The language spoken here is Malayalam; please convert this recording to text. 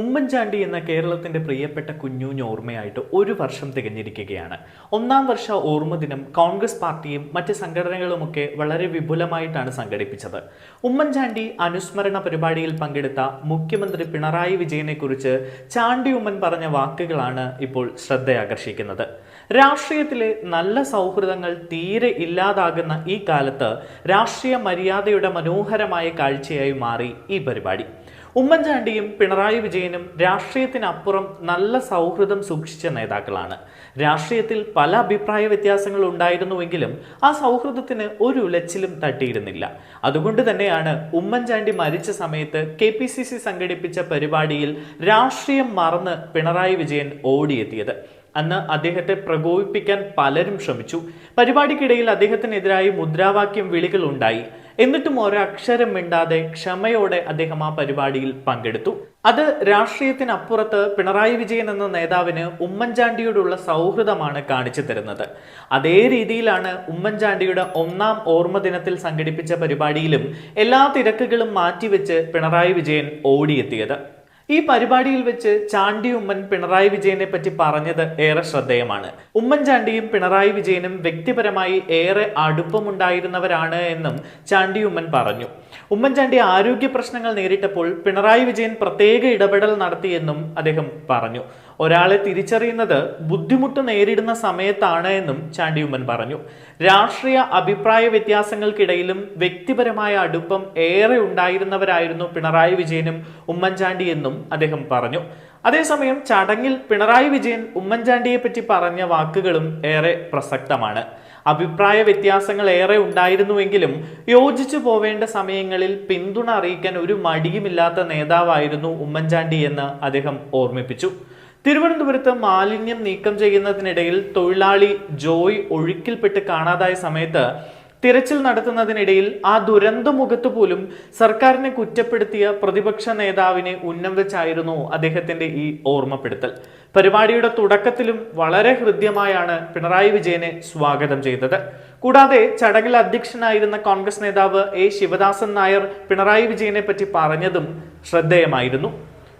ഉമ്മൻചാണ്ടി എന്ന കേരളത്തിന്റെ പ്രിയപ്പെട്ട കുഞ്ഞുഞ്ഞ് ഓർമ്മയായിട്ട് ഒരു വർഷം തികഞ്ഞിരിക്കുകയാണ്. ഒന്നാം വർഷ ഓർമ്മ ദിനം കോൺഗ്രസ് പാർട്ടിയും മറ്റ് സംഘടനകളുമൊക്കെ വളരെ വിപുലമായിട്ടാണ് സംഘടിപ്പിച്ചത്. ഉമ്മൻചാണ്ടി അനുസ്മരണ പരിപാടിയിൽ പങ്കെടുത്ത മുഖ്യമന്ത്രി പിണറായി വിജയനെ കുറിച്ച് ചാണ്ടി ഉമ്മൻ പറഞ്ഞ വാക്കുകളാണ് ഇപ്പോൾ ശ്രദ്ധയാകർഷിക്കുന്നത്. രാഷ്ട്രീയത്തിലെ നല്ല സൗഹൃദങ്ങൾ തീരെ ഇല്ലാതാകുന്ന ഈ കാലത്ത് രാഷ്ട്രീയ മര്യാദയുടെ മനോഹരമായ കാഴ്ചയായി മാറി ഈ പരിപാടി. ഉമ്മൻചാണ്ടിയും പിണറായി വിജയനും രാഷ്ട്രീയത്തിനപ്പുറം നല്ല സൗഹൃദം സൂക്ഷിച്ച നേതാക്കളാണ്. രാഷ്ട്രീയത്തിൽ പല അഭിപ്രായ വ്യത്യാസങ്ങൾ ഉണ്ടായിരുന്നുവെങ്കിലും ആ സൗഹൃദത്തിന് ഒരു ഉലച്ചിലും തട്ടിയിരുന്നില്ല. അതുകൊണ്ട് തന്നെയാണ് ഉമ്മൻചാണ്ടി മരിച്ച സമയത്ത് കെ പി സി സി സംഘടിപ്പിച്ച പരിപാടിയിൽ രാഷ്ട്രീയം മറന്ന് പിണറായി വിജയൻ ഓടിയെത്തിയത്. അന്ന് അദ്ദേഹത്തെ പ്രകോപിപ്പിക്കാൻ പലരും ശ്രമിച്ചു. പരിപാടിക്കിടയിൽ അദ്ദേഹത്തിനെതിരായി മുദ്രാവാക്യം വിളികൾ ഉണ്ടായി എന്നിട്ടും ഒരക്ഷരം മിണ്ടാതെ ക്ഷമയോടെ അദ്ദേഹം ആ പരിപാടിയിൽ പങ്കെടുത്തു. അത് രാഷ്ട്രീയത്തിനപ്പുറത്ത് പിണറായി വിജയൻ എന്ന നേതാവിന് ഉമ്മൻചാണ്ടിയോടുള്ള സൗഹൃദമാണ് കാണിച്ചു തരുന്നത്. അതേ രീതിയിലാണ് ഉമ്മൻചാണ്ടിയുടെ ഒന്നാം ഓർമ്മ ദിനത്തിൽ സംഘടിപ്പിച്ച പരിപാടിയിലും എല്ലാ തിരക്കുകളും മാറ്റിവെച്ച് പിണറായി വിജയൻ ഓടിയെത്തിയത്. ഈ പരിപാടിയിൽ വെച്ച് ചാണ്ടി ഉമ്മൻ പിണറായി വിജയനെ പറ്റി പറഞ്ഞത് ഏറെ ശ്രദ്ധേയമാണ്. ഉമ്മൻചാണ്ടിയും പിണറായി വിജയനും വ്യക്തിപരമായി ഏറെ അടുപ്പമുണ്ടായിരുന്നവരാണ് എന്നും ചാണ്ടി ഉമ്മൻ പറഞ്ഞു. ഉമ്മൻചാണ്ടി ആരോഗ്യ പ്രശ്നങ്ങൾ നേരിട്ടപ്പോൾ പിണറായി വിജയൻ പ്രത്യേക ഇടപെടൽ നടത്തിയെന്നും അദ്ദേഹം പറഞ്ഞു. ഒരാളെ തിരിച്ചറിയുന്നത് ബുദ്ധിമുട്ട് നേരിടുന്ന സമയത്താണ് എന്നും ചാണ്ടി ഉമ്മൻ പറഞ്ഞു. രാഷ്ട്രീയ അഭിപ്രായ വ്യത്യാസങ്ങൾക്കിടയിലും വ്യക്തിപരമായ അടുപ്പം ഏറെ ഉണ്ടായിരുന്നവരായിരുന്നു പിണറായി വിജയനും ഉമ്മൻചാണ്ടി എന്നും അദ്ദേഹം പറഞ്ഞു. അതേസമയം ചടങ്ങിൽ പിണറായി വിജയൻ ഉമ്മൻചാണ്ടിയെ പറ്റി പറഞ്ഞ വാക്കുകളും ഏറെ പ്രസക്തമാണ്. അഭിപ്രായ വ്യത്യാസങ്ങൾ ഏറെ ഉണ്ടായിരുന്നുവെങ്കിലും യോജിച്ചു പോവേണ്ട സമയങ്ങളിൽ പിന്തുണ അറിയിക്കാൻ ഒരു മടിയുമില്ലാത്ത നേതാവായിരുന്നു ഉമ്മൻചാണ്ടി എന്ന് അദ്ദേഹം ഓർമ്മിപ്പിച്ചു. തിരുവനന്തപുരത്ത് മാലിന്യം നീക്കം ചെയ്യുന്നതിനിടയിൽ തൊഴിലാളി ജോയ് ഒഴുക്കിൽപ്പെട്ട് കാണാതായ സമയത്ത് തിരച്ചിൽ നടത്തുന്നതിനിടയിൽ ആ ദുരന്തമുഖത്ത് പോലും സർക്കാരിനെ കുറ്റപ്പെടുത്തിയ പ്രതിപക്ഷ നേതാവിനെ ഉന്നം വെച്ചായിരുന്നു അദ്ദേഹത്തിന്റെ ഈ ഓർമ്മപ്പെടുത്തൽ. പരിപാടിയുടെ തുടക്കത്തിലും വളരെ ഹൃദ്യമായാണ് പിണറായി വിജയനെ സ്വാഗതം ചെയ്തത്. കൂടാതെ ചടങ്ങിൽ അധ്യക്ഷനായിരുന്ന കോൺഗ്രസ് നേതാവ് എ ശിവദാസൻ നായർ പിണറായി വിജയനെ പറ്റി പറഞ്ഞതും ശ്രദ്ധേയമായിരുന്നു.